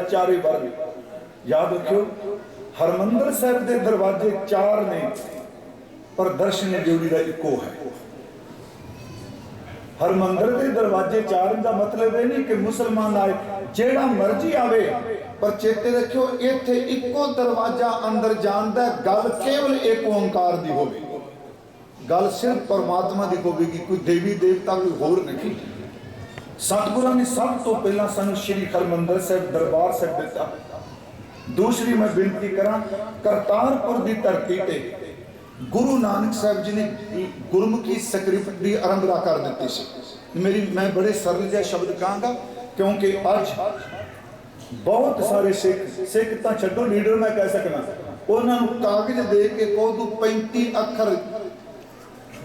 ਚਾਰੇ ਵਰਗ ਯਾਦ ਰੱਖਿਓ, ਹਰਮੰਦਰ ਸਾਹਿਬ ਦੇ ਦਰਵਾਜ਼ੇ ਚਾਰ ਨੇ, ਪਰ ਦਰਸ਼ਨ ਡਿਊਟੀ ਦਾ ਇੱਕੋ ਹੈ। ਹਰਮੰਦਰ ਦੇ ਦਰਵਾਜ਼ੇ ਚਾਰ ਦਾ ਮਤਲਬ ਇਹ ਨਹੀਂ ਕਿ ਮੁਸਲਮਾਨ ਆਏ, ਜਿਹੜਾ ਮਰਜ਼ੀ ਆਵੇ, ਪਰ ਚੇਤੇ ਰੱਖਿਓ, ਇੱਥੇ ਇੱਕੋ ਦਰਵਾਜ਼ਾ ਅੰਦਰ ਜਾਣ ਦਾ ਗੱਲ ਕੇਵਲ ਇੱਕ ਓੰਕਾਰ ਦੀ ਹੋਵੇ। ਗੱਲ ਸਿਰਫ ਪਰਮਾਤਮਾ ਦੀ ਹੋਵੇਗੀ, ਕੋਈ ਦੇਵੀ ਦੇਵਤਾ ਕੋਈ ਹੋਰ ਨਹੀਂ। ਸਤਿਗੁਰਾਂ ਨੇ ਸਭ ਤੋਂ ਪਹਿਲਾਂ ਸਾਨੂੰ ਸ਼੍ਰੀ ਹਰਮੰਦਰ ਸਾਹਿਬ ਦਰਬਾਰ ਸਾਹਿਬ ਦਿੱਤਾ। ਦੂਸਰੀ ਮੈਂ ਬੇਨਤੀ ਕਰਾਂ, ਕਰਤਾਰਪੁਰ ਦੀ ਧਰਤੀ ਤੇ ਗੁਰੂ ਨਾਨਕ ਸਾਹਿਬ ਜੀ ਨੇ ਗੁਰਮੁਖੀ ਸਕ੍ਰਿਪਟ ਦੀ ਆਰੰਭਤਾ ਕਰ ਦਿੱਤੀ ਸੀ। ਮੇਰੀ, ਮੈਂ ਬੜੇ ਸਰਲ ਜਿਹਾ ਸ਼ਬਦ ਕਹਾਂਗਾ, ਕਿਉਂਕਿ ਅੱਜ ਬਹੁਤ ਸਾਰੇ ਸਿੱਖ ਸਿੱਖ ਤਾਂ ਛੱਡੋ, ਲੀਡਰ ਮੈਂ ਕਹਿ ਸਕਦਾ। ਉਹਨਾਂ ਨੂੰ ਕਾਗਜ਼ ਦੇ ਕੇ ਕਹੋ ਤੂੰ 35 ਅੱਖਰ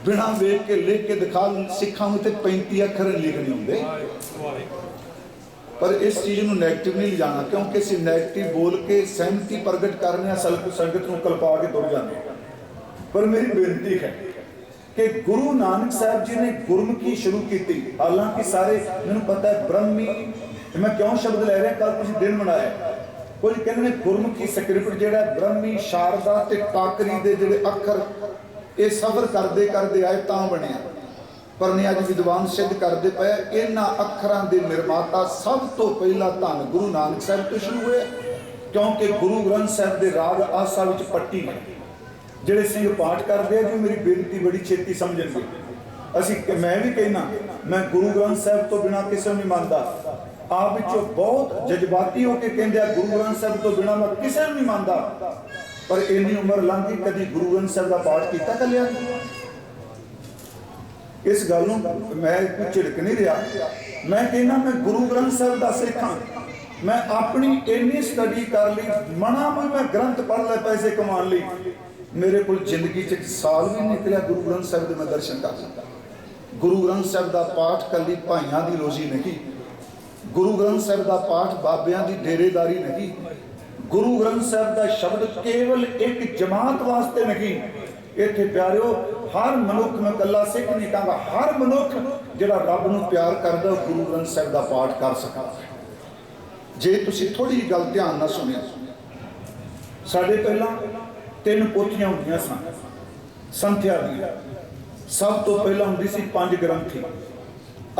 ਬਿਨਾ ਵੇਖ ਕੇ ਲਿਖ ਕੇ ਦਿਖਾ ਸਿੱਖਾਂ ਨੂੰ ਤੇ 35 ਅੱਖਰ ਲਿਖਣੇ ਹੁੰਦੇ। ਪਰ ਇਸ ਚੀਜ਼ ਨੂੰ 네ਗੇਟਿਵ ਨਹੀਂ ਲਿਜਾਣਾ ਕਿਉਂਕਿ ਅਸੀਂ 네ਗੇਟਿਵ ਬੋਲ ਕੇ ਸਹਿਮਤੀ ਪ੍ਰਗਟ ਕਰਨੇ ਆ ਸੰਗਤ ਨੂੰ ਕਲਪਾ ਕੇ ਤੁਰ ਜਾਂਦੇ। ਪਰ ਮੇਰੀ ਬੇਨਤੀ ਹੈ ਕਿ ਗੁਰੂ ਨਾਨਕ ਸਾਹਿਬ ਜੀ ਨੇ ਗੁਰਮੁਖੀ ਸ਼ੁਰੂ ਕੀਤੀ। ਹਾਲਾਂਕਿ ਸਾਰੇ ਮੈਨੂੰ ਪਤਾ ਹੈ ਬ੍ਰਹਮੀ ਮੈਂ ਕਿਉਂ ਸ਼ਬਦ ਲੈ ਰਿਹਾ ਕੱਲ ਤੁਸੀਂ ਦਿਨ ਮਨਾਇਆ ਕੁਝ ਕਹਿੰਦੇ ਨੇ ਗੁਰਮੁਖੀ ਸਕ੍ਰਿਪਟ ਜਿਹੜਾ ਬ੍ਰਹਮੀ ਸ਼ਾਰਦਾ ਤੇ ਟਾਕਰੀ ਦੇ ਜਿਹੜੇ ਅੱਖਰ ਇਹ ਸਫ਼ਰ ਕਰਦੇ ਕਰਦੇ ਆਏ ਤਾਂ ਬਣਿਆ। ਪਰ ਨੇ ਅੱਜ ਵਿਦਵਾਨ ਸਿੱਧ ਕਰਦੇ ਪਏ ਇਹਨਾਂ ਅੱਖਰਾਂ ਦੇ ਨਿਰਮਾਤਾ ਸਭ ਤੋਂ ਪਹਿਲਾਂ ਧੰਨ ਗੁਰੂ ਨਾਨਕ ਸਾਹਿਬ ਤੋਂ ਸ਼ੁਰੂ ਹੋਇਆ, ਕਿਉਂਕਿ ਗੁਰੂ ਗ੍ਰੰਥ ਸਾਹਿਬ ਦੇ ਰਾਗ ਆਸਾ ਵਿੱਚ ਪੱਟੀ ਹੈ ਜਿਹੜੇ ਸਿੰਘ ਪਾਠ ਕਰਦੇ ਆ, ਜੀ, ਮੇਰੀ ਬੇਨਤੀ ਬੜੀ ਛੇਤੀ ਸਮਝਣਗੇ ਅਸੀਂ ਮੈਂ ਵੀ ਕਹਿਣਾ ਮੈਂ ਗੁਰੂ ਗ੍ਰੰਥ ਸਾਹਿਬ ਤੋਂ ਬਿਨਾ ਕਿਸੇ ਨੂੰ ਨਹੀਂ ਮੰਨਦਾ। ਆਪ ਵਿੱਚੋਂ ਬਹੁਤ ਜਜ਼ਬਾਤੀ ਹੋ ਕੇ ਕਹਿੰਦੇ ਆ, ਗੁਰੂ ਗ੍ਰੰਥ ਸਾਹਿਬ ਤੋਂ ਬਿਨਾ ਮੈਂ ਕਿਸੇ ਨੂੰ ਨਹੀਂ ਮੰਨਦਾ। ਪਰ ਇੰਨੀ ਉਮਰ ਲੰਘ ਗਈ ਕਦੀ ਗੁਰੂ ਗ੍ਰੰਥ ਸਾਹਿਬ ਦਾ ਪਾਠ ਕੀਤਾ ਕੱਲਿਆ ਇਸ ਗੱਲ ਨੂੰ ਮੈਂ ਕੋਈ ਝਿੜਕ ਨਹੀਂ ਰਿਹਾ। ਮੈਂ ਕਹਿੰਦਾ, ਮੈਂ ਗੁਰੂ ਗ੍ਰੰਥ ਸਾਹਿਬ ਦਾ ਸਿੱਖ ਮੈਂ ਆਪਣੀ ਇੰਨੀ ਸਟੱਡੀ ਕਰ ਲਈ, ਮਨਾ ਮੈਂ ਮੈਂ ਗ੍ਰੰਥ ਪੜ੍ਹ ਲੈ ਪੈਸੇ ਕਮਾਉਣ ਲਈ। ਮੇਰੇ ਕੋਲ ਜ਼ਿੰਦਗੀ 'ਚ ਸਾਲ ਵੀ ਨਿਕਲਿਆ ਗੁਰੂ ਗ੍ਰੰਥ ਸਾਹਿਬ ਦੇ ਮੈਂ ਦਰਸ਼ਨ ਕਰ ਸਕਾਂ ਗੁਰੂ ਗ੍ਰੰਥ ਸਾਹਿਬ ਦਾ ਪਾਠ ਕੱਲੀ ਭਾਈਆਂ ਦੀ ਰੋਜ਼ੀ ਨਹੀਂ। ਗੁਰੂ ਗ੍ਰੰਥ ਸਾਹਿਬ ਦਾ ਪਾਠ ਬਾਬਿਆਂ ਦੀ ਡੇਰੇਦਾਰੀ ਨਹੀਂ। ਗੁਰੂ ਗ੍ਰੰਥ ਸਾਹਿਬ ਦਾ ਸ਼ਬਦ ਕੇਵਲ ਇੱਕ ਜਮਾਤ ਵਾਸਤੇ ਨਹੀਂ, ਇੱਥੇ ਪਿਆਰਿਓ, ਹਰ ਮਨੁੱਖ ਮੈਂ ਕੱਲਾ ਸਿੱਖ ਨਹੀਂ ਕਹਾਂਗਾ ਹਰ ਮਨੁੱਖ ਜਿਹੜਾ ਰੱਬ ਨੂੰ ਪਿਆਰ ਕਰਦਾ, ਉਹ ਗੁਰੂ ਗ੍ਰੰਥ ਸਾਹਿਬ ਦਾ ਪਾਠ ਕਰ ਸਕਦਾ। ਜੇ ਤੁਸੀਂ ਥੋੜੀ ਜਿਹੀ ਗੱਲ ਧਿਆਨ ਨਾਲ ਸੁਣਿਆ ਸਾਡੇ ਪਹਿਲਾਂ ਤਿੰਨ ਪੋਥੀਆਂ ਹੁੰਦੀਆਂ ਸਨ, ਸੰਥਿਆ ਦੀਆਂ। ਸਭ ਤੋਂ ਪਹਿਲਾਂ ਹੁੰਦੀ ਸੀ ਪੰਜ ਗ੍ਰੰਥੀ।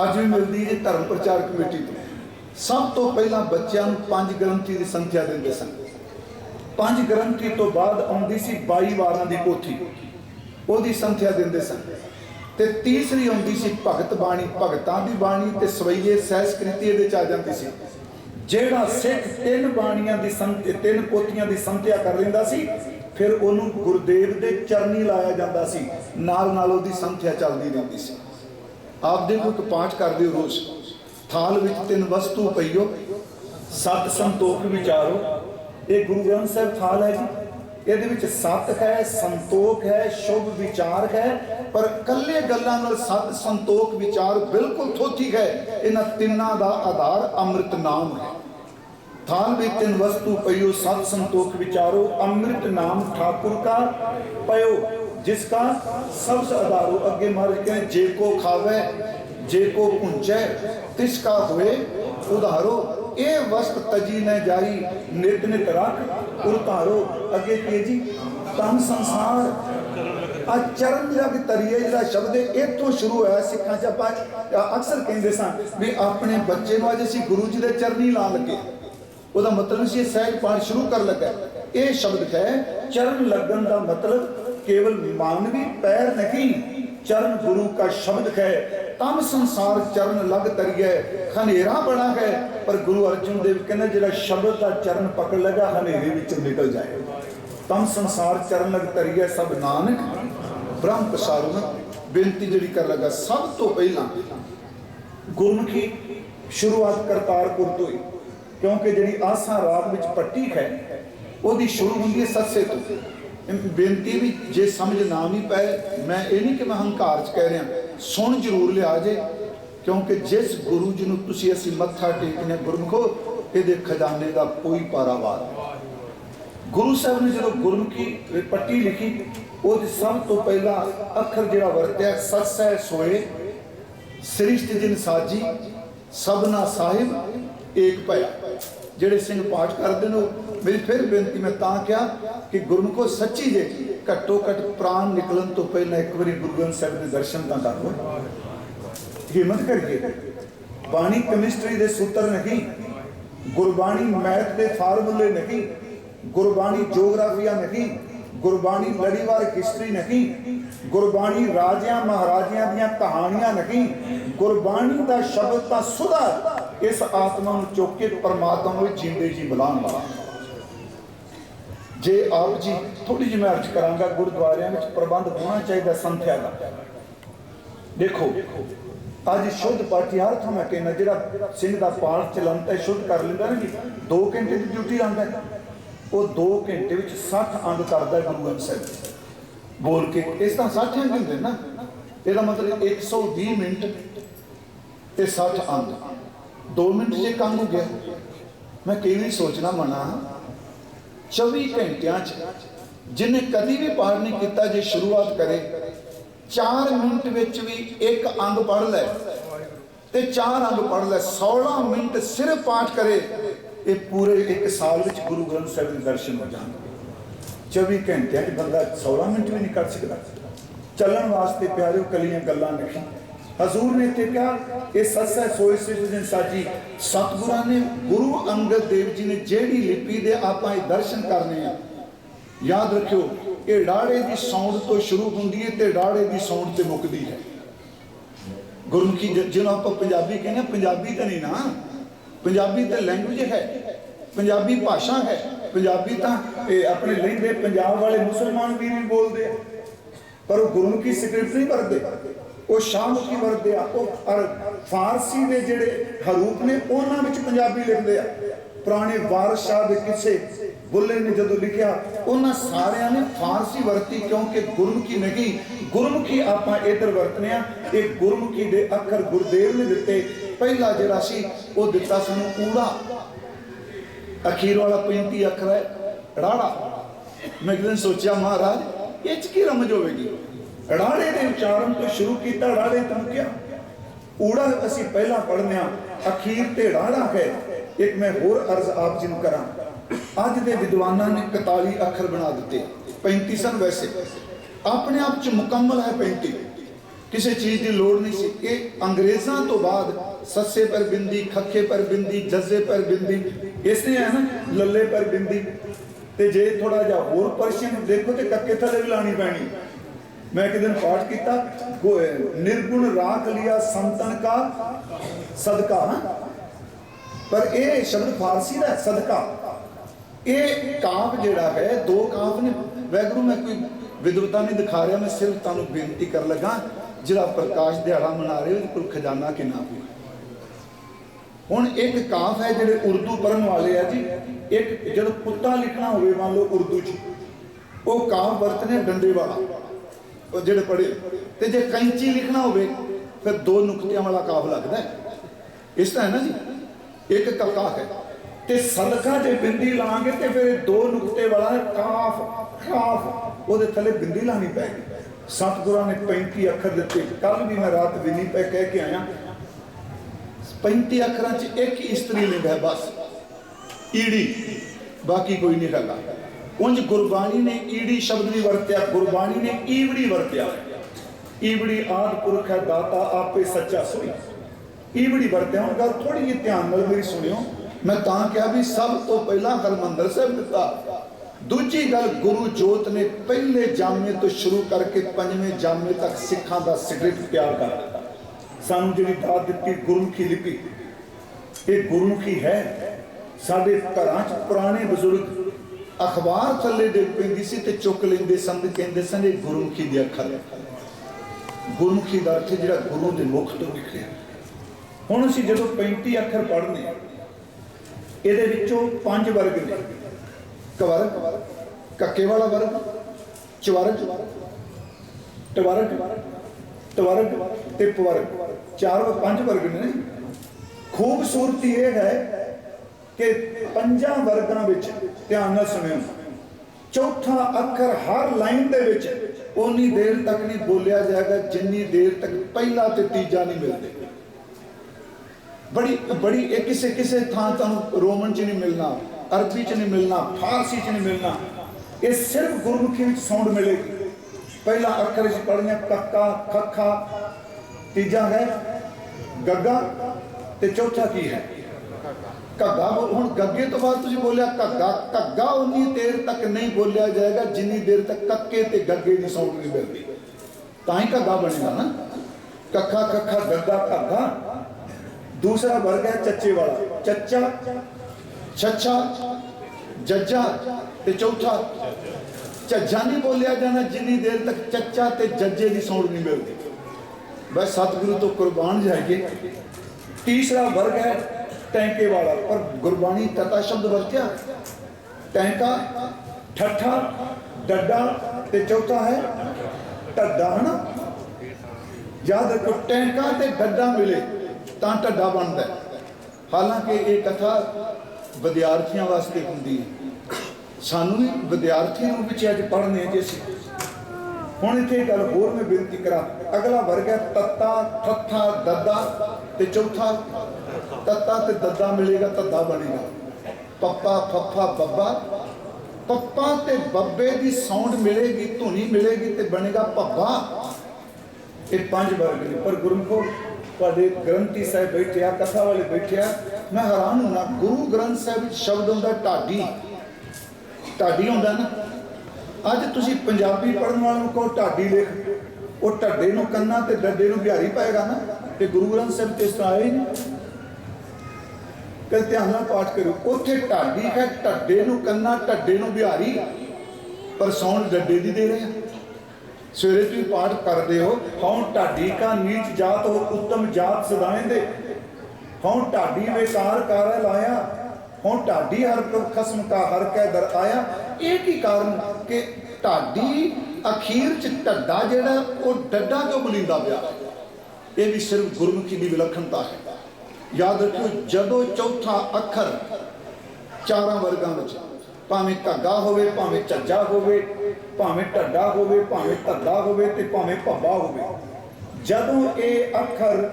ਅੱਜ ਵੀ ਮਿਲਦੀ ਹੈ ਧਰਮ ਪ੍ਰਚਾਰ ਕਮੇਟੀ ਤੋਂ। ਸਭ ਤੋਂ ਪਹਿਲਾਂ ਬੱਚਿਆਂ ਨੂੰ ਪੰਜ ਗ੍ਰੰਥੀ ਦੀ ਸੰਥਿਆ ਦਿੰਦੇ ਸਨ। ਪੰਜ ਗ੍ਰੰਥੀ ਤੋਂ ਬਾਅਦ ਆਉਂਦੀ ਸੀ 22 ਵਾਰਾਂ ਦੀ ਪੋਥੀ ਉਹਦੀ ਸੰਥਿਆ ਦਿੰਦੇ ਸਨ। ਤੇ ਤੀਸਰੀ ਆਉਂਦੀ ਸੀ ਭਗਤ ਬਾਣੀ, ਭਗਤਾਂ ਦੀ ਬਾਣੀ ਤੇ ਸਵਈਏ ਸਹਿਸਕ੍ਰਿਤੀ ਇਹਦੇ ਚ ਆ ਜਾਂਦੀ ਸੀ। ਜਿਹੜਾ ਸਿੱਖ ਤਿੰਨ ਬਾਣੀਆਂ ਦੀ ਸੰਤ ਤਿੰਨ ਪੋਥੀਆਂ ਦੀ ਸੰਥਿਆ ਕਰ ਲੈਂਦਾ ਸੀ, ਫਿਰ ਉਹਨੂੰ ਗੁਰਦੇਵ ਦੇ ਚਰਨੀ ਲਾਇਆ ਜਾਂਦਾ ਸੀ। ਨਾਲ ਨਾਲ ਉਹਦੀ ਸੰਥਿਆ ਚੱਲਦੀ ਰਹਿੰਦੀ ਸੀ। ਆਪਦੇ ਕੋਈ ਇੱਕ ਪਾਠ ਕਰਦੇ ਹੋ ਰੋਜ਼। ਥਾਲ ਵਿੱਚ ਤਿੰਨ ਵਸਤੂ ਪਈਓ। ਸਤ ਸੰਤੋਖ ਵਿਚਾਰੋ। ਇਹ ਗੁਰੂ ਗ੍ਰੰਥ ਸਾਹਿਬ ਥਾਲ ਹੈ ਜੀ। ਇਹਦੇ ਵਿੱਚ ਸਤ ਹੈ, ਸੰਤੋਖ ਹੈ, ਸ਼ੁਭ ਵਿਚਾਰ ਹੈ। ਪਰ ਕੱਲੇ ਗੱਲਾਂ ਨਾਲ ਸਤ ਸੰਤੋਖ ਵਿਚਾਰ ਬਿਲਕੁਲ ਥੋਥੀ ਹੈ। ਇਹਨਾਂ ਤਿੰਨਾਂ ਦਾ ਆਧਾਰ ਅੰਮ੍ਰਿਤ ਨਾਮ ਹੈ। ਥਾਲ ਵਿੱਚ ਤਿੰਨ ਵਸਤੂ ਪਈਓ, ਸਤ ਸੰਤੋਖ ਵਿਚਾਰੋ, ਅੰਮ੍ਰਿਤ ਨਾਮ ਠਾਕੁਰ ਕਾ ਪਇਓ ਜਿਸ ਕਾ ਸਭ ਸੇ ਅੱਗੇ ਮਾਰ ਕਹਿੰਦੇ, ਜੇ ਕੋ ਖਾਵੇ ਜੇ ਕੋ ਪੁੰਚੈ ਤਿਸ ਕਾ ਹੋਏ, ਉਧਾਰੋ, ਇਹ ਵਸਤ ਤਜੀ ਨੇ ਜਾਈ ਨਿਤ ਨਿਤ ਰੱਖ, ਉਧਾਰੋ। ਅੱਗੇ ਕੀ ਜੀ? ਤਨ ਸੰਸਾਰ, ਆ ਚਰਨ ਲਗ ਤਰੀਏ ਜਿਹੜਾ ਸ਼ਬਦ ਇਹ ਤੋਂ ਸ਼ੁਰੂ ਹੋਇਆ ਸਿੱਖਾਂ ਚ ਆਪਾਂ ਅਕਸਰ ਕਹਿੰਦੇ ਸਾਂ ਵੀ ਆਪਣੇ ਬੱਚੇ ਨੂੰ ਅੱਜ ਅਸੀਂ ਗੁਰੂ ਜੀ ਦੇ ਚਰਨੀ ਲਾ ਲੱਗੇ। ਉਹਦਾ ਮਤਲਬ ਸੀ ਸਹਿਜ ਪਾਠ ਸ਼ੁਰੂ ਕਰ ਲੱਗਾ ਇਹ ਸ਼ਬਦ ਹੈ, ਚਰਨ ਲੱਗਣ ਦਾ ਮਤਲਬ ਕੇਵਲ ਮਾਨਵੀ ਪੈਰ ਨਹੀਂ, ਚਰਨ ਗੁਰੂ ਦਾ ਸ਼ਬਦ ਹੈ। ਤਮ ਸੰਸਾਰ ਚਰਨ ਲਗ ਤਰੀਏ ਖਨੇਰਾ ਬੜਾ ਹੈ, ਪਰ ਗੁਰੂ ਅਰਜਨ ਦੇਵ ਕਹਿੰਦੇ ਜਿਹੜਾ ਸ਼ਬਦ ਦਾ ਚਰਨ ਪਕੜ ਲਗਾ ਹਨੇਰੇ ਵਿੱਚੋਂ ਨਿਕਲ ਜਾਏ ਤਮ ਸੰਸਾਰ ਚਰਨ ਲਗ ਤਰੀਏ ਸਭ ਨਾਨਕ। ਬ੍ਰਹਮ ਪਸਾਰੂ ਬੇਨਤੀ ਜਿਹੜੀ ਕਰ ਲੱਗਾ ਸਭ ਤੋਂ ਪਹਿਲਾਂ ਗੁਰਮੁਖੀ ਸ਼ੁਰੂਆਤ ਕਰਤਾਰਪੁਰ ਤੋਂ ਹੀ। ਕਿਉਂਕਿ ਜਿਹੜੀ ਆਸਾ ਰਾਗ ਵਿੱਚ ਪੱਟੀ ਹੈ, ਉਹਦੀ ਸ਼ੁਰੂ ਹੁੰਦੀ ਹੈ ਸੱਸੇ ਤੋਂ। ਬੇਨਤੀ ਵੀ ਜੇ ਸਮਝ ਨਾ ਵੀ ਪਏ, ਮੈਂ ਇਹ ਨਹੀਂ ਕਿ ਮੈਂ ਹੰਕਾਰ ਚ ਕਹਿ ਰਿਹਾ, ਸੁਣ ਜ਼ਰੂਰ ਲਿਆ ਜੇ, ਕਿਉਂਕਿ ਜਿਸ ਗੁਰੂ ਜੀ ਨੂੰ ਤੁਸੀਂ ਅਸੀਂ ਮੱਥਾ ਟੇਕਨੇ ਗੁਰਮਖੋ, ਇਹਦੇ ਖਜ਼ਾਨੇ ਦਾ ਕੋਈ ਪਾਰਾਵਾਰ ਨਹੀਂ। ਗੁਰੂ ਸਾਹਿਬ ਨੇ ਜਦੋਂ ਗੁਰਮੁਖੀ ਪੱਟੀ ਲਿਖੀ, ਉਹਦੇ ਸਭ ਤੋਂ ਪਹਿਲਾ ਅੱਖਰ ਜਿਹੜਾ ਵਰਤਿਆ ਸਤਸੈ ਸੋਏ, ਸ੍ਰਿਸ਼ਟ ਜਿਨ ਸਾਜੀ, ਸਭਨਾ ਸਾਹਿਬ, ਏਕ ਭਇਆ ਜਿਹੜੇ ਸਿੰਘ ਪਾਠ ਕਰਦੇ ਨੇ ਮੇਰੀ ਫਿਰ ਬੇਨਤੀ, ਮੈਂ ਤਾਂ ਕਿਹਾ ਕਿ ਗੁਰਮੁਖੋ ਸੱਚੀ ਜੇ ਘੱਟੋ ਘੱਟ ਪ੍ਰਾਣ ਨਿਕਲਣ ਤੋਂ ਪਹਿਲਾਂ ਇੱਕ ਵਾਰੀ ਗੁਰੂ ਗ੍ਰੰਥ ਸਾਹਿਬ ਦੇ ਦਰਸ਼ਨ ਤਾਂ ਕਰ ਲਓ। ਹਿੰਮਤ ਕਰੀਏ। ਬਾਣੀ ਕੈਮਿਸਟਰੀ ਦੇ ਸੂਤਰ ਨਹੀਂ, ਗੁਰਬਾਣੀ ਮੈਥ ਦੇ ਫਾਰਮੂਲੇ ਨਹੀਂ, ਗੁਰਬਾਣੀ ਜੀਓਗ੍ਰਾਫੀਆ ਨਹੀਂ ਗੁਰਬਾਣੀ ਲੜੀਵਾਰ ਹਿਸਟਰੀ ਨਹੀਂ, ਗੁਰਬਾਣੀ ਰਾਜਿਆਂ ਮਹਾਰਾਜਿਆਂ ਦੀਆਂ ਕਹਾਣੀਆਂ ਨਹੀਂ, ਗੁਰਬਾਣੀ ਦਾ ਸ਼ਬਦ ਤਾਂ ਸੁਧਾ ਇਸ ਆਤਮਾ ਨੂੰ ਚੁੱਕ ਕੇ ਪਰਮਾਤਮਾ ਨੂੰ ਜੀਂਦੇ ਜੀ ਬੁਲਾਉਣ ਵਾਲਾ ਜੇ ਆਪ ਜੀ ਥੋੜੀ ਜਿਹੀ ਮੈਂ ਅਰਜ਼ ਕਰਾਂਗਾ, ਗੁਰਦੁਆਰਿਆਂ ਵਿੱਚ ਪ੍ਰਬੰਧ ਹੋਣਾ ਚਾਹੀਦਾ ਸੰਥਿਆ ਦਾ ਦੇਖੋ, ਅੱਜ ਸ਼ੁੱਧ ਪਾਠੀ ਹਰ ਥਾਂ ਮੈਂ ਕਹਿੰਦਾ, ਜਿਹੜਾ ਸਿੰਘ ਦਾ ਪਾਠ ਚਲੰਤਾ ਸ਼ੁੱਧ ਕਰ ਲੈਂਦਾ ਨਾ ਜੀ 2 ਘੰਟੇ ਦੀ ਡਿਊਟੀ ਆਉਂਦਾ ਹੈ। ਉਹ 2 ਘੰਟੇ ਵਿੱਚ 60 ਅੰਗ ਕਰਦਾ ਗੁਰੂ ਗ੍ਰੰਥ ਸਾਹਿਬ ਬੋਲ ਕੇ, ਇਸ ਤਾਂ 60 ਅੰਗ ਹੁੰਦੇ ਨਾ ਇਹਦਾ ਮਤਲਬ 120 ਮਿੰਟ ਤੇ 60 ਅੰਗ। 2 ਮਿੰਟ ਜੇ ਕੰਮ ਹੋ ਗਿਆ। ਮੈਂ ਕਈ ਵਾਰੀ ਸੋਚਣਾ ਮਨਾ? 24 ਘੰਟਿਆਂ 'ਚ ਜਿਹਨੇ ਕਦੀ ਵੀ ਪਾਠ ਨਹੀਂ ਕੀਤਾ, ਜੇ ਸ਼ੁਰੂਆਤ ਕਰੇ 4 ਮਿੰਟ ਵਿੱਚ ਵੀ ਇੱਕ ਅੰਗ ਪੜ੍ਹ ਲੈ। ਤੇ 4 ਅੰਗ ਪੜ੍ਹ ਲੈ 16 ਮਿੰਟ ਸਿਰਫ ਪਾਠ ਕਰੇ। ਇਹ ਪੂਰੇ ਇੱਕ ਸਾਲ ਵਿੱਚ ਗੁਰੂ ਗ੍ਰੰਥ ਸਾਹਿਬ ਦੇ ਦਰਸ਼ਨ ਹੋ ਜਾਣਗੇ 24 ਘੰਟਿਆਂ 'ਚ ਬੰਦਾ 16 ਮਿੰਟ ਵੀ ਨਹੀਂ ਕਰ ਸਕਦਾ। ਚੱਲਣ ਵਾਸਤੇ ਪਿਆਰਿਓ ਕਲੀਆਂ ਗੱਲਾਂ ਨਹੀਂ। ਹਜ਼ੂਰ ਨੇ ਇੱਥੇ ਕਿਹਾ ਇਹ ਸੱਸਾ ਸੋਈ ਸਿਜਨ ਸਾਜੀ। ਸਤਿਗੁਰਾਂ ਨੇ ਗੁਰੂ ਅੰਗਦ ਦੇਵ ਜੀ ਨੇ ਜਿਹੜੀ ਲਿਪੀ ਦੇ ਆਪਾਂ ਇਹ ਦਰਸ਼ਨ ਕਰਨੇ ਆ ਯਾਦ ਰੱਖਿਓ ਇਹ ਡਾੜੇ ਦੀ ਸੌਂਡ ਤੋਂ ਸ਼ੁਰੂ ਹੁੰਦੀ ਹੈ ਤੇ ਡਾੜੇ ਦੀ ਸੌਂਡ ਤੇ ਮੁੱਕਦੀ ਹੈ। ਗੁਰਮੁਖੀ ਜ- ਜਿਹਨੂੰ ਆਪਾਂ ਪੰਜਾਬੀ ਕਹਿੰਦੇ ਹਾਂ, ਪੰਜਾਬੀ ਤਾਂ ਨਹੀਂ ਨਾ। ਪੰਜਾਬੀ ਤਾਂ ਲੈਂਗੁਏਜ ਹੈ, ਪੰਜਾਬੀ ਭਾਸ਼ਾ ਹੈ, ਪੰਜਾਬੀ ਤਾਂ, ਇਹ ਆਪਣੇ ਲੈਂਦੇ ਪੰਜਾਬ ਵਾਲੇ ਮੁਸਲਮਾਨ ਵੀ ਨਹੀਂ ਬੋਲਦੇ ਆ। ਪਰ ਉਹ ਗੁਰਮੁਖੀ ਸਕ੍ਰਿਪਟ ਨਹੀਂ ਵਰਤਦੇ, ਉਹ ਸ਼ਾਹਮੁਖੀ ਵਰਤਦੇ ਆ, ਉਹ ਫਾਰਸੀ ਦੇ ਜਿਹੜੇ ਹਰੂਪ ਨੇ, ਉਹਨਾਂ ਵਿੱਚ ਪੰਜਾਬੀ ਲਿਖਦੇ ਆ ਪੁਰਾਣੇ ਵਾਰਿਸ ਸ਼ਾਹ ਦੇ ਕਿਸੇ ਬੁੱਲੇ ਨੇ ਜਦੋਂ ਲਿਖਿਆ, ਉਹਨਾਂ ਸਾਰਿਆਂ ਨੇ ਫਾਰਸੀ ਵਰਤੀ ਕਿਉਂਕਿ ਗੁਰਮੁਖੀ ਨਹੀਂ ਗੁਰਮੁਖੀ ਆਪਾਂ ਇਧਰ ਵਰਤਨੇ ਆ, ਇਹ ਗੁਰਮੁਖੀ ਦੇ ਅੱਖਰ ਗੁਰਦੇਵ ਨੇ ਦਿੱਤੇ ਪਹਿਲਾ ਜਿਹੜਾ ਸੀ, ਉਹ ਦਿੱਤਾ ਸਾਨੂੰ ਊੜਾ ਅਖੀਰ ਵਾਲਾ 35 ਅੱਖਰ ਹੈ ਰਾੜਾ ਮੈਂ ਇੱਕ ਸੋਚਿਆ, ਮਹਾਰਾਜ, ਇਹ ਚ ਕੀ ਰਮਜ ਹੋਵੇਗੀ? ਰਾੜੇ ਦੇ ਉਚਾਰਨ ਤੋਂ ਸ਼ੁਰੂ ਕੀਤਾ ਰਾੜੇ ਤੋਂ ਕਿਹਾ ਊੜਾ ਅਸੀਂ ਪਹਿਲਾਂ ਪੜ੍ਹਨੇ ਆ ਅਖੀਰ ਤੇ ਰਾੜਾ ਹੈ। ਇੱਕ ਮੈਂ ਹੋਰ ਅਰਜ਼ ਆਪ ਜੀ ਨੂੰ ਕਰਾਂ। ਅੱਜ ਦੇ ਵਿਦਵਾਨਾਂ ਨੇ 41 ਅੱਖਰ ਬਣਾ ਦਿੱਤੇ 35 ਸਨ ਵੈਸੇ। ਆਪਣੇ ਆਪ ਚ ਮੁਕੰਮਲ ਹੈ 35 ਕਿਸੇ ਚੀਜ਼ ਦੀ ਲੋੜ ਨਹੀਂ ਸੀ। ਇਹ ਅੰਗਰੇਜ਼ਾਂ ਤੋਂ ਬਾਅਦ ਸੱਸੇ ਪਰ ਬਿੰਦੀ, ਖੱਖੇ ਪਰ ਬਿੰਦੀ, ਜੱਜ਼ੇ ਪਰ ਬਿੰਦੀ ਇਸ ਨੇ ਹੈ ਨਾ ਲੱਲੇ ਪਰ ਬਿੰਦੀ। ਤੇ ਜੇ ਥੋੜਾ ਜਿਹਾ ਹੋਰ ਪਰਸ਼ੀਅਨ ਦੇਖੋ ਤੇ ਕੱਕੇ ਥੱਲੇ ਵੀ ਲਾਣੀ ਪੈਣੀ। ਮੈਂ ਇੱਕ ਦਿਨ ਪਾਠ ਕੀਤਾ ਨਿਰਗੁਣ ਰਾਖ ਲਿਆ ਸੰਤਨ ਕਾ ਸਦਕਾ, ਹਾਂ। ਪਰ ਇਹ ਸ਼ਬਦ ਫਾਰਸੀ ਦਾ ਸਦਕਾ। ਇਹ ਕਾਵ ਜਿਹੜਾ ਹੈ, ਦੋ ਕਾਵ ਨੇ। ਵੈਗਰੂ, ਮੈਂ ਕੋਈ ਵਿਦਵਤਾ ਨਹੀਂ ਦਿਖਾ ਰਿਹਾ, ਮੈਂ ਸਿਰਫ ਤੁਹਾਨੂੰ ਬੇਨਤੀ ਕਰ ਲਗਾ। ਜਿਹੜਾ ਪ੍ਰਕਾਸ਼ ਦਿਹਾੜਾ ਮਨਾ ਰਹੇ ਉਹਦੇ ਕੋਲ ਖਜ਼ਾਨਾ ਕਿੰਨਾ ਪਿਆ ਹੁਣ ਇੱਕ ਕਾਫ ਹੈ ਜਿਹੜੇ ਉਰਦੂ ਪੜ੍ਹਨ ਵਾਲੇ ਆ ਜੀ, ਇੱਕ ਜਦੋਂ ਕੁੱਤਾ ਲਿਖਣਾ ਹੋਵੇ, ਮੰਨ ਲਓ ਉਰਦੂ 'ਚ, ਉਹ ਕਾਫ ਵਰਤਨੇ ਡੰਡੇ ਵਾਲਾ, ਉਹ ਜਿਹੜੇ ਪੜੇ ਤੇ ਜੇ ਕੈਂਚੀ ਲਿਖਣਾ ਹੋਵੇ, ਫਿਰ ਦੋ ਨੁਕਤਿਆਂ ਵਾਲਾ ਕਾਫ ਲੱਗਦਾ ਇਸ ਤਰ੍ਹਾਂ ਹੈ ਨਾ ਜੀ? ਇੱਕ ਕਕਾ ਹੈ। ਤੇ ਸਦਕਾ ਜੇ ਬਿੰਦੀ ਲਾਂਗੇ, ਤੇ ਫਿਰ ਦੋ ਨੁਕਤੇ ਵਾਲਾ ਕਾਫ ਕਾਫ, ਉਹਦੇ ਥੱਲੇ ਬਿੰਦੀ ਲਾਣੀ ਪੈਗੀ ਸਤਿਗੁਰਾਂ ਨੇ 35 ਅੱਖਰ ਦਿੱਤੇ। ਕੱਲ ਵੀ ਮੈਂ ਰਾਤ ਵਿਨੀ ਪੈ ਕਹਿ ਕੇ ਆਇਆ। 35 ਅੱਖਰਾਂ 'ਚ ਇੱਕ ਇਸਤਰੀ ਲਿੰਗ ਹੈ ਬਸ। ਈੜੀ। ਬਾਕੀ ਕੋਈ ਨਹੀਂ ਹੈਗਾ। ਉਂਝ ਗੁਰਬਾਣੀ ਨੇ ਈੜੀ ਸ਼ਬਦ ਵੀ ਵਰਤਿਆ, ਗੁਰਬਾਣੀ ਨੇ ਈਵੜੀ ਵਰਤਿਆ। ਈਵੜੀ ਆਦ ਪੁਰਖ ਹੈ, ਦਾਤਾ ਆਪੇ ਸੱਚਾ ਸੋਈ ਈਵੜੀ ਵਰਤਿਆ, ਹੁਣ ਗੱਲ ਥੋੜੀ ਜਿਹੀ ਧਿਆਨ ਨਾਲ ਮੇਰੀ ਸੁਣਿਓ। ਮੈਂ ਤਾਂ ਕਿਹਾ ਵੀ ਸਭ ਤੋਂ ਪਹਿਲਾਂ ਹਰਮੰਦਰ ਸਾਹਿਬ ਦਿੱਤਾ। ਦੂਜੀ ਗੱਲ ਗੁਰੂ ਜੋਤ ਨੇ ਪਹਿਲੇ ਜਾਮੇ ਤੋਂ ਸ਼ੁਰੂ ਕਰਕੇ ਪੰਜਵੇਂ ਜਾਮੇ ਤੱਕ ਸਿੱਖਾਂ ਦਾ ਸਿਗਰਟ ਪਿਆਰ ਕਰ ਦਿੱਤਾ। ਸਾਨੂੰ ਜਿਹੜੀ ਦਾਤ ਦਿੱਤੀ, ਗੁਰਮੁਖੀ ਲਿਪੀ, ਇਹ ਗੁਰਮੁਖੀ ਹੈ। ਸਾਡੇ ਘਰਾਂ 'ਚ ਪੁਰਾਣੇ ਬਜ਼ੁਰਗ ਅਖਬਾਰ ਥੱਲੇ ਡਿੱਗ ਪੈਂਦੀ ਸੀ ਤੇ ਚੁੱਕ ਲੈਂਦੇ ਸਨ ਕਹਿੰਦੇ ਸਨ, ਇਹ ਗੁਰਮੁਖੀ ਦੇ ਅੱਖਰ ਹੈ। ਗੁਰਮੁਖੀ ਦਾ ਅਰਥ ਜਿਹੜਾ ਗੁਰੂ ਦੇ ਮੁਖ ਤੋਂ ਨਿਕਲਿਆ ਹੁਣ ਅਸੀਂ ਜਦੋਂ 35 ਅੱਖਰ ਪੜ੍ਹਨੇ ਇਹਦੇ ਵਿੱਚੋਂ ਪੰਜ ਵਰਗ ਨੇ। ਕਵਰਗ ਕੱਕੇ ਵਾਲਾ ਵਰਗ ਚਵਰਗ ਟਵਰਗ ਟਵਰਗ ਤੇ ਪਵਰਗ ਚਾਰ ਪੰਜ ਵਰਗ ਨੇ ਖੂਬਸੂਰਤੀ ਇਹ ਹੈ ਕਿ ਪੰਜਾਂ ਵਰਗਾਂ ਵਿੱਚ ਧਿਆਨ ਨਾਲ ਸੁਣਿਓ। ਚੌਥਾ ਅੱਖਰ ਹਰ ਲਾਈਨ ਦੇ ਵਿੱਚ ਉਨੀ ਦੇਰ ਤੱਕ ਨਹੀਂ ਬੋਲਿਆ ਜਾਏਗਾ, ਜਿੰਨੀ ਦੇਰ ਤੱਕ ਪਹਿਲਾ ਤੇ ਤੀਜਾ ਨਹੀਂ ਮਿਲਦੇ। ਬੜੀ ਬੜੀ ਇਹ ਕਿਸੇ ਕਿਸੇ ਥਾਂ ਤੁਹਾਨੂੰ ਰੋਮਨ ਚ ਨਹੀਂ ਮਿਲਣਾ। ਅਰਬੀ ਚ ਨਹੀਂ ਮਿਲਣਾ, ਫਾਰਸੀ ਚ ਨਹੀਂ ਮਿਲਣਾ। ਇਹ ਸਿਰਫ ਗੁਰਮੁਖੀ ਵਿੱਚ ਸੌਂਡ ਮਿਲੇਗੀ। ਪਹਿਲਾ ਅੱਖਰ ਵਿੱਚ ਪੜ੍ਹਨੇ ਕੱਕਾ, ਖੱਖਾ, ਤੀਜਾ ਹੈ ਗੱਗਾ ਤੇ ਚੌਥਾ ਕੀ ਹੈ? ਘੱਗਾ। ਹੁਣ ਗੱਗੇ ਤੋਂ ਬਾਅਦ ਤੁਸੀਂ ਬੋਲਿਆ ਘੱਗਾ। ਘੱਗਾ ਉਨੀ ਦੇਰ ਤੱਕ ਨਹੀਂ ਬੋਲਿਆ ਜਾਏਗਾ, ਜਿੰਨੀ ਦੇਰ ਤੱਕ ਕੱਕੇ ਤੇ ਗੱਗੇ ਦੀ ਸੌਂਡ ਨਹੀਂ ਮਿਲਦੀ। ਤਾਂ ਹੀ ਘੱਗਾ ਬਣੇਗਾ ਨਾ। ਕੱਖਾ ਕੱਖਾ ਗੱਗਾ, ਘੱਗਾ। ਦੂਸਰਾ ਵਰਗ ਹੈ ਚੱਚੇ ਵਾਲਾ। ਚੱਚਾ ਛੱਛਾ, ਜੱਜਾ ਤੇ ਚੌਥਾ। ਝੱਜਾ ਨਹੀਂ ਬੋਲਿਆ ਜਾਣਾ, ਜਿੰਨੀ ਦੇਰ ਤੱਕ ਚੱਚਾ ਤੇ ਜੱਜੇ ਦੀ ਸੌਂਡ ਨਹੀਂ ਮਿਲਦੀ। ਬਸ ਸਤਿਗੁਰੂ ਤੋਂ ਕੁਰਬਾਨ ਜਾਈਏ ਤੀਸਰਾ ਵਰਗ ਹੈ, ਟੈਂਕੇ ਵਾਲਾ। ਪਰ ਗੁਰਬਾਣੀ ਤਤਾ ਸ਼ਬਦ ਵਰਤਿਆ। ਟੈਂਕਾ, ਠੱਠਾ, ਡੱਡਾ ਤੇ ਚੌਥਾ ਹੈ, ਢੱਡਾ, ਹਨਾ? ਯਾਦ ਰੱਖੋ, ਟੈਂਕਾ ਤੇ ਡੱਡਾ ਮਿਲੇ ਤਾਂ ਢੱਡਾ ਬਣਦਾ ਹਾਲਾਂਕਿ ਇਹ ਕਥਾ ਵਿਦਿਆਰਥੀਆਂ ਵਾਸਤੇ ਹੁੰਦੀ ਹੈ। ਸਾਨੂੰ ਵੀ ਵਿਦਿਆਰਥੀਆਂ ਨੂੰ ਵਿੱਚ ਅੱਜ ਪੜ੍ਹਨੇ ਜੇ ਅਸੀਂ। ਹੁਣ ਇੱਥੇ ਗੱਲ ਹੋਰ ਮੈਂ ਬੇਨਤੀ ਕਰਾਂ। ਅਗਲਾ ਵਰਗ ਹੈ ਤੱਤਾ, ਠੱਠਾ, ਦੱਦਾ ਤੇ ਚੌਥਾ। ਤੱਤਾ ਤੇ ਦੱਦਾ ਮਿਲੇਗਾ, ਤੱਦਾ ਬਣੇਗਾ। ਪੱਪਾ, ਫੱਫਾ, ਬੱਬਾ। ਪੱਪਾ ਤੇ ਬੱਬੇ ਦੀ ਸਾਊਂਡ ਮਿਲੇਗੀ, ਧੁਨੀ ਮਿਲੇਗੀ ਤੇ ਬਣੇਗਾ ਪੱਬਾ ਇਹ ਪੰਜ ਵਰਗ ਨੇ। ਪਰ ਗੁਰਮੁਖੋ, ਤੁਹਾਡੇ ਗ੍ਰੰਥੀ ਸਾਹਿਬ ਬੈਠਿਆ ਕਥਾ ਵਾਲੇ ਬੈਠਿਆ ਮੈਂ ਹੈਰਾਨ ਹੁਣਾ, ਗੁਰੂ ਗ੍ਰੰਥ ਸਾਹਿਬ ਵਿੱਚ ਸ਼ਬਦ ਹੁੰਦਾ ਢਾਡੀ। ਢਾਡੀ ਹੁੰਦਾ ਨਾ। ਅੱਜ ਤੁਸੀਂ ਪੰਜਾਬੀ ਪੜ੍ਹਨ ਵਾਲਿਆਂ ਨੂੰ ਕਹੋ, ਢਾਡੀ ਲਿਖ, ਉਹ ਢੱਡੇ ਨੂੰ ਕੰਨਾ ਤੇ ਡੱਡੇ ਨੂੰ ਬਿਹਾਰੀ ਪਾਏਗਾ ਨਾ, ਤੇ ਗੁਰੂ ਗ੍ਰੰਥ ਸਾਹਿਬ ਤੇ ਇਸ ਤਰ੍ਹਾਂ ਆਏ ਨਹੀਂ ਕਦੇ ਧਿਆਨ ਨਾਲ ਪਾਠ ਕਰੋ ਉੱਥੇ ਢਾਡੀ ਹੈ, ਢੱਡੇ ਨੂੰ ਕੰਨਾ, ਢੱਡੇ ਨੂੰ ਬਿਹਾਰੀ, ਪਰ ਸੌਣ ਡੱਡੇ ਦੀ ਦੇ ਰਹੇ। ਸਵੇਰੇ ਤੁਸੀਂ ਪਾਠ ਕਰਦੇ ਹੋ ਹਉ ਢਾਡੀ ਕਾ ਨੀਚ ਜਾਤ ਹੋ, ਉੱਤਮ ਜਾਤ ਸਦਾਇਂਦੇ ਹਉ ਢਾਡੀ ਵੇਕਾਰ ਕਰ ਲਾਇਆ। ਹਉ ਢਾਡੀ ਹਰ ਪ੍ਰਭ ਖਸਮ ਕਾ ਹਰ ਕੈ ਦਰ ਆਇਆ। ਇਹ ਕੀ ਕਾਰਨ ਕਿ ਢਾਡੀ ਅਖੀਰ ਚ ਢੱਡਾ ਜਿਹੜਾ, ਉਹ ਡੱਡਾ ਕਿਉਂ ਬੁਲਿੰਦਾ ਪਿਆ? ਇਹ ਵੀ ਸਿਰਫ ਗੁਰਮੁਖੀ ਦੀ ਵਿਲੱਖਣਤਾ ਹੈ। ਯਾਦ ਰੱਖੋ ਜਦੋਂ ਚੌਥਾ ਅੱਖਰ ਚਾਰਾਂ ਵਰਗਾਂ ਵਿੱਚ, ਭਾਵੇਂ ਘੱਗਾ ਹੋਵੇ, ਭਾਵੇਂ ਝੱਜਾ ਹੋਵੇ, ਭਾਵੇਂ ਢੱਡਾ ਹੋਵੇ, ਭਾਵੇਂ ਧੱਦਾ ਹੋਵੇ ਤੇ ਭਾਵੇਂ ਭੱਬਾ ਹੋਵੇ, ਜਦੋਂ ਇਹ ਅੱਖਰ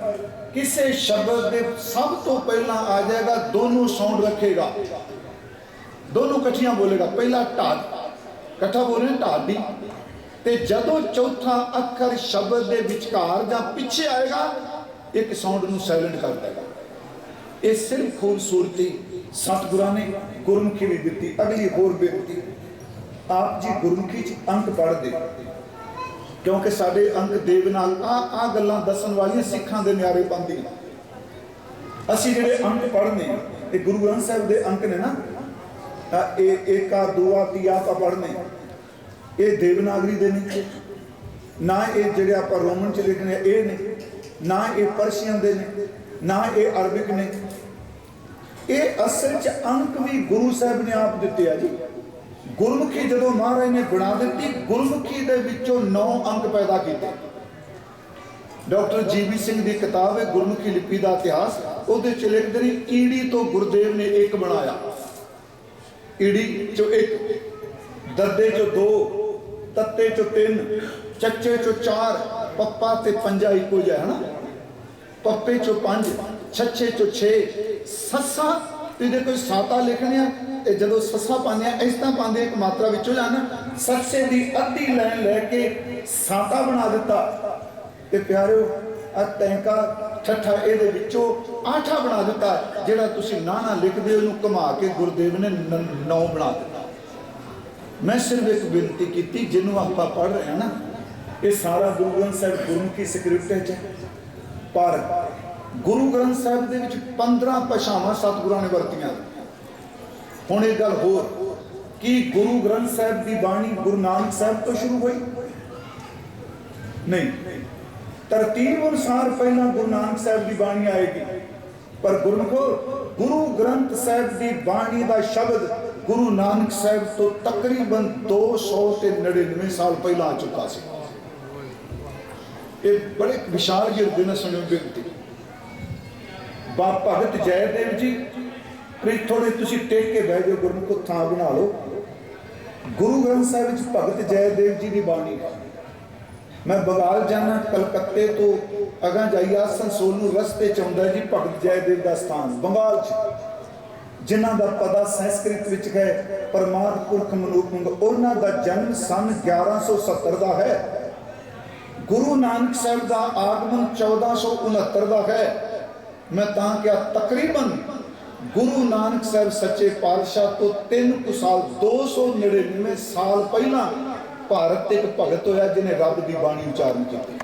ਕਿਸੇ ਸ਼ਬਦ ਦੇ ਸਭ ਤੋਂ ਪਹਿਲਾਂ ਆ ਜਾਏਗਾ, ਦੋਨੋਂ ਸਾਊਂਡ ਰੱਖੇਗਾ। ਦੋਨੋਂ ਇਕੱਠੀਆਂ ਬੋਲੇਗਾ। ਪਹਿਲਾ ਢਾਡ ਇਕੱਠਾ ਬੋਲੇ ਢਾਡੀ ਤੇ ਜਦੋਂ ਚੌਥਾ ਅੱਖਰ ਸ਼ਬਦ ਦੇ ਵਿਚਕਾਰ ਜਾਂ ਪਿੱਛੇ ਆਏਗਾ, ਇੱਕ ਸਾਊਂਡ ਨੂੰ ਸਾਇਲੈਂਟ ਕਰ ਦੇਗਾ। ਇਹ ਸਿਰਫ ਖੂਬਸੂਰਤੀ ਸਤਿਗੁਰਾਂ ਨੇ ਗੁਰਮੁਖੀ ਵੀ ਦਿੱਤੀ। ਅਗਲੀ ਹੋਰ ਬੇਨਤੀ, ਆਪ ਜੀ ਗੁਰਮੁਖੀ ਚ ਅੰਕ ਪੜ੍ਹਦੇ। ਕਿਉਂਕਿ ਸਾਡੇ ਅੰਕ ਦੇਵਨਾਲ ਆ ਆ ਗੱਲਾਂ ਦੱਸਣ ਵਾਲੀਆਂ ਸਿੱਖਾਂ ਦੇ ਨਿਆਰੇ ਪਾਉਂਦੀਆਂ ਅਸੀਂ ਜਿਹੜੇ ਅੰਕ ਪੜ੍ਹਨੇ ਇਹ ਗੁਰੂ ਗ੍ਰੰਥ ਸਾਹਿਬ ਦੇ ਅੰਕ ਨੇ ਨਾ ਤਾਂ ਇਹ ਏਕਾ ਦੂਆ ਤੀਆ ਆਪਾਂ ਪੜ੍ਹਨੇ ਇਹ ਦੇਵਨਾਗਰੀ ਦੇ ਨੇ ਨਾ ਇਹ ਜਿਹੜੇ ਆਪਾਂ ਰੋਮਨ ਚ ਲਿਖਨੇ ਆ, ਇਹ ਨੇ ਨਾ ਇਹ ਪਰਸ਼ੀਅਨ ਦੇ ਨੇ ਨਾ ਇਹ ਅਰਬਿਕ ਨੇ। ਇਹ ਅਸਲ ਚ ਅੰਕ ਵੀ ਗੁਰੂ ਸਾਹਿਬ ਨੇ ਆਪ ਦਿੱਤੇ ਆ ਜੀ। ਗੁਰਮੁਖੀ ਜਦੋਂ ਮਹਾਰਾਜ ਨੇ ਬਣਾ ਦਿੱਤੀ, ਗੁਰਮੁਖੀ ਦੇ ਵਿੱਚੋਂ 9 ਅੰਕ ਪੈਦਾ ਕੀਤੇ। ਡਾਕਟਰ ਜੀਬੀ ਸਿੰਘ ਦੀ ਕਿਤਾਬ ਹੈ, ਗੁਰਮੁਖੀ ਲਿਪੀ ਦਾ ਇਤਿਹਾਸ। ਉਹਦੇ ਚ ਲਿਖਦੇ ਨੇ, ਈੜੀ ਤੋਂ ਗੁਰਦੇਵ ਨੇ ਇੱਕ ਬਣਾਇਆ। ਈੜੀ ਚੋਂ ਇੱਕ, ਦੱਦੇ ਚੋਂ ਦੋ, ਤੱਤੇ ਚੋਂ ਤਿੰਨ, ਚੱਚੇ ਚੋਂ ਚਾਰ, ਪੱਪਾ ਤੇ ਪੰਜਾ ਇੱਕੋ ਜਿਹਾ ਹੈ ਨਾ ਪੱਪੇ ਚੋਂ ਪੰਜ, ਛੱਛੇ ਚੋਂ 6 ਸੱਸਾ ਤੇ ਜੇ ਕੋਈ ਸਾਤਾ ਲਿਖਣਿਆ ਤੇ ਜਦੋਂ ਸੱਸਾ ਪਾਉਂਦੇ ਆ, ਇਸ ਤਰ੍ਹਾਂ ਪਾਉਂਦੇ ਇੱਕ ਮਾਤਰਾ ਵਿੱਚੋਂ ਜਾਣ ਸੱਸੇ ਦੀ ਅੱਧੀ ਲੈਣ ਲੈ ਕੇ ਸਾਤਾ ਬਣਾ ਦਿੱਤਾ। ਤੇ ਪਿਆਰਿਓ ਆ ਟੈਂਕਾ ਠੱਠਾ ਇਹਦੇ ਵਿੱਚੋਂ ਆਠਾ ਬਣਾ ਦਿੱਤਾ, ਜਿਹੜਾ ਤੁਸੀਂ ਨਾ ਨਾ ਲਿਖਦੇ ਹੋ ਉਹਨੂੰ ਘੁਮਾ ਕੇ ਗੁਰਦੇਵ ਨੇ ਨੌ ਬਣਾ ਦਿੱਤਾ। ਮੈਂ ਸਿਰਫ ਇੱਕ ਬੇਨਤੀ ਕੀਤੀ, ਜਿਹਨੂੰ ਆਪਾਂ ਪੜ੍ਹ ਰਹੇ ਹਾਂ ਨਾ, ਇਹ ਸਾਰਾ ਗੁਰੂ ਗ੍ਰੰਥ ਸਾਹਿਬ ਗੁਰਮੁਖੀ ਸਕ੍ਰਿਪਟ ਹੈ ਹੈ। ਪਰ ਗੁਰੂ ਗ੍ਰੰਥ ਸਾਹਿਬ ਦੇ ਵਿੱਚ 15 ਭਾਸ਼ਾਵਾਂ ਸਤਿਗੁਰਾਂ ਨੇ ਵਰਤੀਆਂ। ਹੁਣ ਇਹ ਗੱਲ ਹੋਰ, ਕਿ ਗੁਰੂ ਗ੍ਰੰਥ ਸਾਹਿਬ ਦੀ ਬਾਣੀ ਗੁਰੂ ਨਾਨਕ ਸਾਹਿਬ ਤੋਂ ਸ਼ੁਰੂ ਹੋਈ? ਨਹੀਂ। ਤਰਤੀਬ ਅਨੁਸਾਰ ਪਹਿਲਾਂ ਗੁਰੂ ਨਾਨਕ ਸਾਹਿਬ ਦੀ ਬਾਣੀ ਆਏਗੀ। ਪਰ ਗੁਰਮੁਖੋ, ਗੁਰੂ ਗ੍ਰੰਥ ਸਾਹਿਬ ਦੀ ਬਾਣੀ ਦਾ ਸ਼ਬਦ ਗੁਰੂ ਨਾਨਕ ਸਾਹਿਬ ਤੋਂ ਤਕਰੀਬਨ 299 ਸਾਲ ਪਹਿਲਾਂ ਆ ਚੁੱਕਾ ਸੀ। ਇਹ ਬੜੇ ਵਿਸ਼ਾਲ ਹਿਰਦੇ ਨਾਲ ਸੁਣਿਓ ਬੇਨਤੀ ਬਾ ਭਗਤ ਜੈਦੇਵ ਜੀ ਪ੍ਰੀਤ ਥੋੜੇ ਤੁਸੀਂ ਟੇਕ ਕੇ ਬਹਿ ਜਾਓ ਗੁਰਮੁਖ ਥਾਂ ਬਣਾ ਲਓ। ਗੁਰੂ ਗ੍ਰੰਥ ਸਾਹਿਬ ਵਿੱਚ ਭਗਤ ਜੈਦੇਵ ਜੀ ਦੀ ਬਾਣੀ ਮੈਂ ਬੰਗਾਲ ਜਾਣਾ ਕਲਕੱਤੇ ਤੋਂ ਅਗਾਂ ਜਾਈ ਆਸਨਸੋਲ ਨੂੰ ਰਸਤੇ ਚ ਆਉਂਦਾ ਜੀ, ਭਗਤ ਜੈਦੇਵ ਦਾ ਸਥਾਨ, ਬੰਗਾਲ ਚ। ਜਿਨ੍ਹਾਂ ਦਾ ਪਤਾ ਸੰਸਕ੍ਰਿਤ ਵਿੱਚ ਹੈ ਪਰਮਾਤਮ ਪੁਰਖ ਮਨੂਪੰਗ ਉਹਨਾਂ ਦਾ ਜਨਮ ਸਨ 1170 ਦਾ ਹੈ। ਗੁਰੂ ਨਾਨਕ ਸਾਹਿਬ ਦਾ ਆਗਮਨ 1469 ਦਾ ਹੈ। ਮੈਂ ਤਾਂ ਕਿਹਾ ਤਕਰੀਬਨ ਗੁਰੂ ਨਾਨਕ ਸਾਹਿਬ ਸੱਚੇ ਪਾਤਸ਼ਾਹ ਤੋਂ 3 ਕੁ ਸਾਲ 299 ਸਾਲ ਪਹਿਲਾਂ ਭਾਰਤ ਤੇ ਇੱਕ ਭਗਤ ਹੋਇਆ ਜਿਹਨੇ ਰੱਬ ਦੀ ਬਾਣੀ ਉਚਾਰਨ ਕੀਤੀ।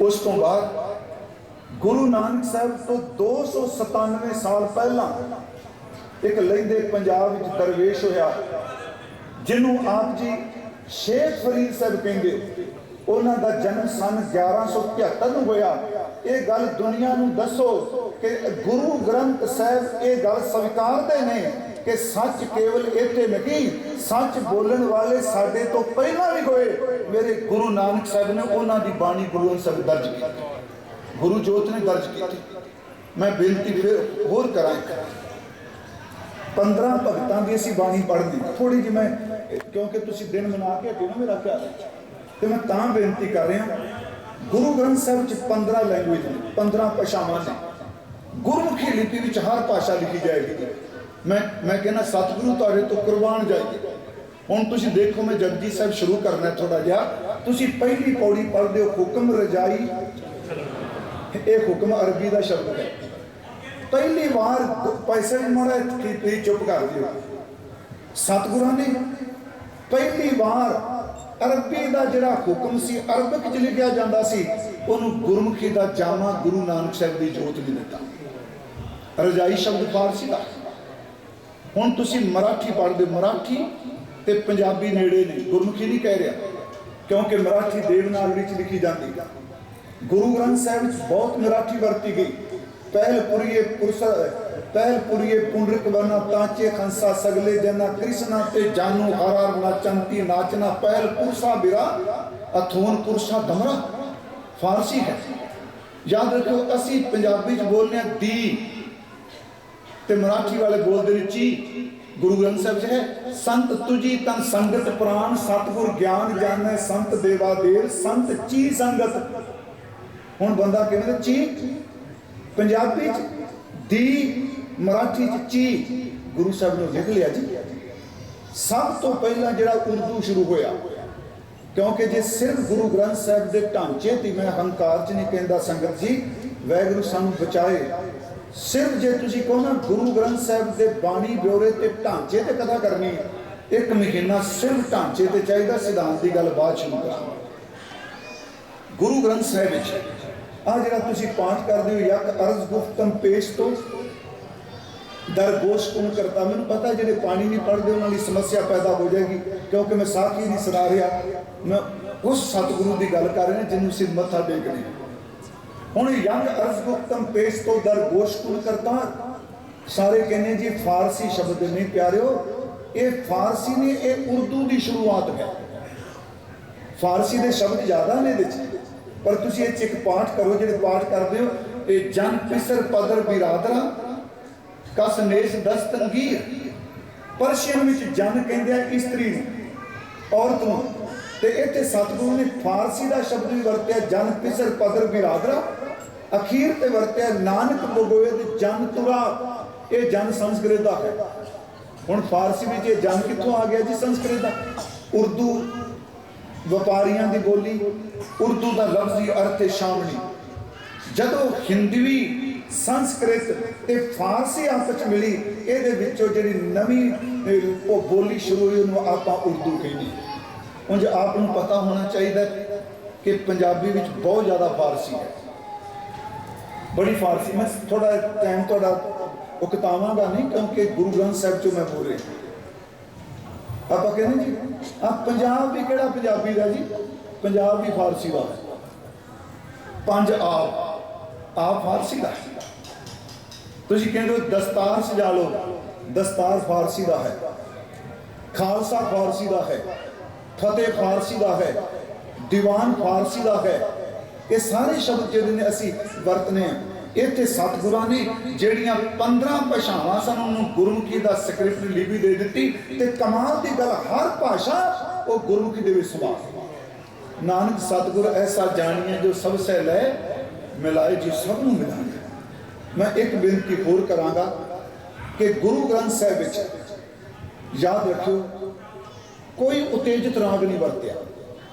ਉਸ ਤੋਂ ਬਾਅਦ ਗੁਰੂ ਨਾਨਕ ਸਾਹਿਬ ਤੋਂ 297 ਸਾਲ ਪਹਿਲਾਂ ਇੱਕ ਲਹਿੰਦੇ ਪੰਜਾਬ ਵਿੱਚ ਦਰਵੇਸ਼ ਹੋਇਆ, ਜਿਹਨੂੰ ਆਪ ਜੀ ਸ਼ੇਖ ਫਰੀਦ ਸਾਹਿਬ ਕਹਿੰਦੇ ਉਹਨਾਂ ਦਾ ਜਨਮ ਸਨ 1173 ਨੂੰ ਹੋਇਆ। ਇਹ ਗੱਲ ਦੁਨੀਆ ਨੂੰ ਦੱਸੋ ਕਿ ਗੁਰੂ ਗ੍ਰੰਥ ਸਾਹਿਬ ਇਹ ਗੱਲ ਸਵੀਕਾਰਦੇ ਨੇ ਕਿ ਸੱਚ ਕੇਵਲ ਇੱਥੇ ਨਹੀਂ, ਸੱਚ ਬੋਲਣ ਵਾਲੇ ਸਾਡੇ ਤੋਂ ਪਹਿਲਾਂ ਵੀ ਹੋਏ। ਮੇਰੇ ਗੁਰੂ ਨਾਨਕ ਸਾਹਿਬ ਨੇ ਉਹਨਾਂ ਦੀ ਬਾਣੀ ਗੁਰੂ ਗ੍ਰੰਥ ਸਾਹਿਬ ਦਰਜ ਕੀਤੀ। ਗੁਰੂ ਜੋਤ ਨੇ ਦਰਜ ਕੀਤੀ। ਮੈਂ ਬੇਨਤੀ ਫਿਰ ਹੋਰ ਕਰਾਂ ਇੱਕ। 15 ਭਗਤਾਂ ਦੀ ਅਸੀਂ ਬਾਣੀ ਪੜ੍ਹਦੀ ਥੋੜੀ ਜਿਹੀ ਮੈਂ, ਕਿਉਂਕਿ ਤੁਸੀਂ ਦਿਨ ਮਨਾ ਕੇ ਹਟੇ ਨਾ ਮੇਰਾ ਖਿਆਲ। ਹੈ। ਤੇ ਮੈਂ ਤਾਂ ਬੇਨਤੀ ਕਰ ਰਿਹਾ, ਗੁਰੂ ਗ੍ਰੰਥ ਸਾਹਿਬ ਚ 15 ਲੈਂਗੁਏਜ ਨੇ 15 ਭਾਸ਼ਾਵਾਂ ਨੇ। ਗੁਰਮੁਖੀ ਲਿਪੀ ਵਿੱਚ ਹਰ ਭਾਸ਼ਾ ਲਿਖੀ ਜਾਏਗੀ। ਮੈਂ ਮੈਂ ਕਹਿੰਦਾ, ਸਤਿਗੁਰੂ ਤੁਹਾਡੇ ਤੋਂ ਕੁਰਬਾਨ ਜਾਈਏ ਹੁਣ ਤੁਸੀਂ ਦੇਖੋ, ਮੈਂ ਜਪਜੀ ਸਾਹਿਬ ਸ਼ੁਰੂ ਕਰਨਾ ਥੋੜਾ ਜਿਹਾ। ਤੁਸੀਂ ਪਹਿਲੀ ਪੌੜੀ ਪੜ੍ਹਦੇ ਹੋ, ਹੁਕਮ ਰਜਾਈ। ਇਹ ਹੁਕਮ ਅਰਬੀ ਦਾ ਸ਼ਬਦ ਹੈ। ਪਹਿਲੀ ਵਾਰ ਪੈਸੇ ਵੀ ਮਾੜਾ ਚੁੱਪ ਕਰ ਦਿਓ ਸਤਿਗੁਰਾਂ ਨੇ ਪਹਿਲੀ ਵਾਰ ਅਰਬੀ ਦਾ ਜਿਹੜਾ ਹੁਕਮ ਸੀ, ਅਰਬਿਕ ਚ ਲਿਖਿਆ ਜਾਂਦਾ ਸੀ, ਉਹਨੂੰ ਗੁਰਮੁਖੀ ਦਾ ਜਾਮਾ ਗੁਰੂ ਨਾਨਕ ਸਾਹਿਬ ਦੀ ਜੋਤ ਨੇ ਦਿੱਤਾ। ਰਜਾਈ ਸ਼ਬਦ ਫਾਰਸੀ ਦਾ। ਹੁਣ ਤੁਸੀਂ ਮਰਾਠੀ ਪੜ੍ਹਦੇ ਹੋ। ਮਰਾਠੀ ਤੇ ਪੰਜਾਬੀ ਨੇੜੇ ਨੇ। ਗੁਰਮੁਖੀ ਨਹੀਂ ਕਹਿ ਰਿਹਾ, ਕਿਉਂਕਿ ਮਰਾਠੀ ਦੇਵਨਾਗਰੀ ਚ ਲਿਖੀ ਜਾਂਦੀ ਗੁਰੂ ਗ੍ਰੰਥ ਸਾਹਿਬ ਵਿੱਚ ਬਹੁਤ ਮਰਾਠੀ ਵਰਤੀ ਗਈ। ਪਹਿਲ ਪੁਰੀਏ ਪੁਰਸ, ਪਹਿਲ ਪੁਰੀਏ ਪੁੰਡਰਿਕ ਵਰਨਾ ਤਾਂਚੇ ਖੰਸਾ ਸਗਲੇ ਜਨਾ ਕ੍ਰਿਸ਼ਨਾ ਤੇ ਜਾਨੂ ਹਰਾਰ ਨਾਚੰਤੀ ਨਾਚਨਾ ਪਹਿਲ ਪੁਰਸਾ ਬਿਰਾ, ਅਥੋਨ ਪੁਰਸਾ ਦਮਰਾ। ਫਾਰਸੀ ਹੈ। ਯਾਦ ਰੱਖੋ ਅਸੀਂ ਪੰਜਾਬੀ ਚ ਬੋਲਦੇ ਹਾਂ ਦੀ। ਤੇ ਮਰਾਠੀ ਵਾਲੇ ਬੋਲਦੇ ਨੇ ਚੀ। ਗੁਰੂ ਗ੍ਰੰਥ ਸਾਹਿਬ ਜੀ ਹੈ, ਸੰਤ ਤੁਜੀ ਤਨ ਸੰਗਤ ਪ੍ਰਾਨ, ਸਤਿਗੁਰ ਗਿਆਨ ਜਾਣੈ ਸੰਤ ਦੇਵਾ ਦੇਵ, ਸੰਤ ਚੀ ਸੰਗਤ। ਹੁਣ ਬੰਦਾ ਕਹਿੰਦਾ ਚੀ ਪੰਜਾਬੀ ਚ ਦੀ ਮਰਾਠੀ ਚ ਚੀ ਗੁਰੂ ਸਾਹਿਬ ਨੇ ਲਿਖ ਲਿਆ ਜੀ। ਸਭ ਤੋਂ ਪਹਿਲਾਂ ਜਿਹੜਾ ਉਰਦੂ ਸ਼ੁਰੂ ਹੋਇਆ, ਕਿਉਂਕਿ ਜੇ ਸਿਰਫ ਗੁਰੂ ਗ੍ਰੰਥ ਸਾਹਿਬ ਦੇ ਢਾਂਚੇ ਤੇ ਮੈਂ ਹੰਕਾਰ ਚ ਨਹੀਂ ਕਹਿੰਦਾ ਸੰਗਤ ਜੀ, ਵੈਗੁਰੂ ਸਾਨੂੰ ਬਚਾਏ। ਸਿਰਫ ਜੇ ਤੁਸੀਂ ਕਹੋ ਨਾ ਗੁਰੂ ਗ੍ਰੰਥ ਸਾਹਿਬ ਦੇ ਬਾਣੀ ਬਿਉਰੇ ਤੇ ਢਾਂਚੇ ਤੇ ਕਥਾ ਕਰਨੀ, ਇੱਕ ਮਹੀਨਾ ਸਿਰਫ ਢਾਂਚੇ ਤੇ ਚਾਹੀਦਾ, ਸਿਧਾਂਤ ਦੀ ਗੱਲ ਬਾਅਦ ਸ਼ੁਰੂ ਕਰਾਂ ਗੁਰੂ ਗ੍ਰੰਥ ਸਾਹਿਬ ਵਿੱਚ ਆ ਜਿਹੜਾ ਤੁਸੀਂ ਪਾਠ ਕਰਦੇ ਹੋ, ਯਕ ਅਰਜ਼ ਗੁਫਤਮ ਪੇਸ਼ ਤੋਂ। ਦਰਗੋਸ਼ ਕੌਣ ਕਰਤਾ? ਮੈਨੂੰ ਪਤਾ ਜਿਹੜੇ ਪਾਣੀ ਨਹੀਂ ਪੜਦੇ ਉਹਨਾਂ ਦੀ ਸਮੱਸਿਆ ਪੈਦਾ ਹੋ ਜਾਏਗੀ, ਕਿਉਂਕਿ ਮੈਂ ਸਾਖੀ ਨਹੀਂ ਸੁਣਾ ਰਿਹਾ। ਮੈਂ ਉਸ ਸਤਿਗੁਰੂ ਦੀ ਗੱਲ ਕਰ ਰਿਹਾ, ਜਿਹਨੂੰ ਸਿਰ ਮੱਥਾ ਟੇਕਦੇ ਹੁਣ ਯੰਗ ਅਰਜ਼ ਗੁਫਤਮ ਪੇਸ਼ ਤੋਂ ਦਰਗੋਸ਼ ਕੌਣ ਕਰਤਾ? ਸਾਰੇ ਕਹਿੰਦੇ ਜੀ, ਫਾਰਸੀ ਸ਼ਬਦ ਨਹੀਂ ਪਿਆਰਿਓ। ਇਹ ਫਾਰਸੀ ਨੇ ਇਹ ਉਰਦੂ ਦੀ ਸ਼ੁਰੂਆਤ ਹੈ। ਫਾਰਸੀ ਦੇ ਸ਼ਬਦ ਜ਼ਿਆਦਾ ਨੇ ਇਹਦੇ ਚ। ਪਰ ਤੁਸੀਂ ਇਹ ਚ ਇੱਕ ਪਾਠ ਕਰੋ, ਜਿਹੜੇ ਪਾਠ ਕਰਦੇ ਹੋ ਇਹ ਜਨ ਪਿਸਰ ਪਦਰ ਬਿਰਾਦਰਾ, ਕਸ ਨੇਸ਼ ਦਸਤੰਗੀਰ ਪਰਸ਼ੀਅਨ ਵਿੱਚ ਜਨ ਕਹਿੰਦੇ ਆ ਇਸਤਰੀ ਨੂੰ, ਔਰਤ ਨੂੰ। ਤੇ ਇੱਥੇ ਸਤਿਗੁਰੂ ਨੇ ਫਾਰਸੀ ਦਾ ਸ਼ਬਦ ਵੀ ਵਰਤਿਆ, ਜਨ ਪਿਸਰ ਪਦਰ ਬਿਰਾਦਰਾ। ਅਖੀਰ ਤੇ ਵਰਤਿਆ ਨਾਨਕ ਬਗੋਇਦ ਜਨ ਤੁਰਾ। ਇਹ ਜਨ ਸੰਸਕ੍ਰਿਤ ਦਾ ਹੈ। ਹੁਣ ਫਾਰਸੀ ਵਿੱਚ ਇਹ ਜਨ ਕਿੱਥੋਂ ਆ ਗਿਆ ਜੀ ਸੰਸਕ੍ਰਿਤ ਦਾ? ਉਰਦੂ ਵਪਾਰੀਆਂ ਦੀ ਬੋਲੀ, ਉਰਦੂ ਦਾ ਲਫ਼ਜ਼ੀ ਅਰਥ ਹੈ ਸ਼ਾਮਣੀ। ਜਦੋਂ ਹਿੰਦਵੀ ਸੰਸਕ੍ਰਿਤ ਤੇ ਫਾਰਸੀ ਆਪਸ ਚ ਮਿਲੀ, ਇਹਦੇ ਵਿੱਚੋਂ ਜਿਹੜੀ ਨਵੀਂ, ਉਹ ਬੋਲੀ ਸ਼ੁਰੂ ਹੋਈ, ਉਹਨੂੰ ਆਪਾਂ ਉਰਦੂ ਕਹਿੰਦੇ ਉਂਝ ਆਪ ਨੂੰ ਪਤਾ ਹੋਣਾ ਚਾਹੀਦਾ ਕਿ ਪੰਜਾਬੀ ਵਿੱਚ ਬਹੁਤ ਜ਼ਿਆਦਾ ਫਾਰਸੀ ਹੈ। ਬੜੀ ਫਾਰਸੀ, ਮੈਂ ਥੋੜਾ ਟਾਈਮ ਤੁਹਾਡਾ ਉਹ ਉਕਤਾਵਾਂਗਾ ਨਹੀਂ, ਕਿਉਂਕਿ ਗੁਰੂ ਗ੍ਰੰਥ ਸਾਹਿਬ ਚੋਂ ਮੈਂ ਬੋਲ ਰਿਹਾ। ਆਪਾਂ ਕਹਿੰਦੇ ਜੀ ਆ ਪੰਜਾਬ ਵੀ ਕਿਹੜਾ ਪੰਜਾਬੀ ਦਾ ਜੀ? ਪੰਜਾਬ ਵੀ ਫਾਰਸੀ ਦਾ। ਪੰਜ ਆਪ। ਆਪ ਫਾਰਸੀ ਦਾ। ਤੁਸੀਂ ਕਹਿੰਦੇ ਹੋ ਦਸਤਾਰ ਸਜਾ ਲਓ। ਦਸਤਾਰ ਫਾਰਸੀ ਦਾ ਹੈ। ਖਾਲਸਾ ਫਾਰਸੀ ਦਾ ਹੈ। ਫਤਿਹ ਫਾਰਸੀ ਦਾ ਹੈ। ਦੀਵਾਨ ਫਾਰਸੀ ਦਾ ਹੈ। ਇਹ ਸਾਰੇ ਸ਼ਬਦ ਜਿਹੜੇ ਨੇ ਅਸੀਂ ਵਰਤਨੇ ਆ। ਇੱਥੇ ਸਤਿਗੁਰਾਂ ਨੇ ਜਿਹੜੀਆਂ 15 ਭਾਸ਼ਾਵਾਂ ਸਨ, ਉਹਨੂੰ ਗੁਰਮੁਖੀ ਦਾ ਸਕ੍ਰਿਪਟ, ਲਿਪੀ ਦੇ ਦਿੱਤੀ ਤੇ ਕਮਾਲ ਦੀ ਗੱਲ, ਹਰ ਭਾਸ਼ਾ ਉਹ ਗੁਰਮੁਖੀ ਦੇ ਵਿੱਚ ਸਮਾਸ ਨਾਨਕ ਸਤਿਗੁਰ ਐਸਾ ਜਾਣੀਏ ਜੋ ਸਭ ਸੇ ਲੈ ਮਿਲਾਏ, ਜੀ ਸਭ ਨੂੰ ਮਿਲਾਂਗੇ ਮੈਂ ਇੱਕ ਬੇਨਤੀ ਹੋਰ ਕਰਾਂਗਾ ਕਿ ਗੁਰੂ ਗ੍ਰੰਥ ਸਾਹਿਬ ਵਿੱਚ ਯਾਦ ਰੱਖਿਓ, ਕੋਈ ਉਤੇਜਿਤ ਰਾਗ ਨਹੀਂ ਵਰਤਿਆ।